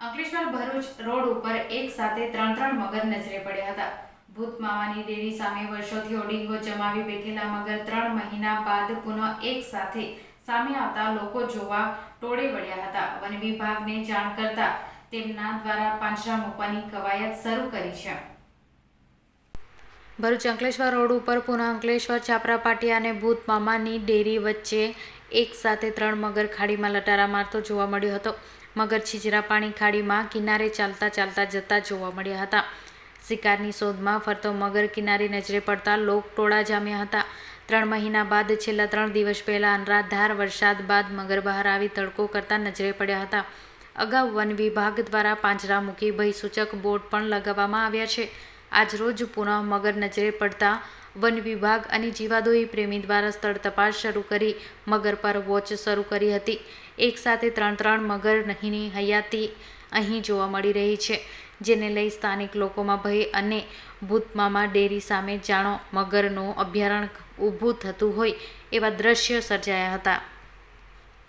Ankleshwar Bharuch road ઉપર એક સાથે ત્રણ ત્રણ મગર નજરે પડ્યા હતા. ભૂત માવાની ડેરી સામે વર્ષોથી ઓડિંગો જમાવી બેઠેલા મગર ત્રણ મહિના બાદ પુનઃ એક સાથે સામે આવતા લોકો જોવા ટોળે વળ્યા હતા. વન વિભાગને જાણ કરતા તેમના દ્વારા પાંજરા મૂકવાની કવાયત શરૂ કરી છે. ભરૂચ અંકલેશ્વર રોડ ઉપર પુનઃ અંકલેશ્વર, છાપરા, પાટિયા અને ભૂત મામાની ડેરી વચ્ચે એક સાથે ત્રણ મગર ખાડીમાં લટારા મારતો જોવા મળ્યો હતો. મગર છીજરા પાણી ખાડીમાં કિનારે ચાલતા ચાલતા જતા જોવા મળ્યા હતા. શિકારની શોધમાં ફરતો મગર કિનારે નજરે પડતા લોક ટોળા જામ્યા હતા. ત્રણ મહિના બાદ છેલ્લા ત્રણ દિવસ પહેલા અનરાધાર વરસાદ બાદ મગર બહાર આવી તડકો કરતા નજરે પડ્યા હતા. અગાઉ વન વિભાગ દ્વારા પાંજરા મૂકી ભયસૂચક બોર્ડ પણ લગાવવામાં આવ્યા છે. આજરોજ પુનઃ મગર નજરે પડતા વન વિભાગ અને જીવાદોઈ પ્રેમી દ્વારા સ્થળ તપાસ શરૂ કરી મગર પર વોચ શરૂ કરી હતી. એક સાથે ત્રણ ત્રણ મગર નહીંની હયાતી અહીં જોવા મળી રહી છે, જેને લઈ સ્થાનિક લોકોમાં ભય અને ભૂતમામા ડેરી સામે જાણો મગરનું અભયારણ્ય ઊભું થતું હોય એવા દ્રશ્યો સર્જાયા હતા.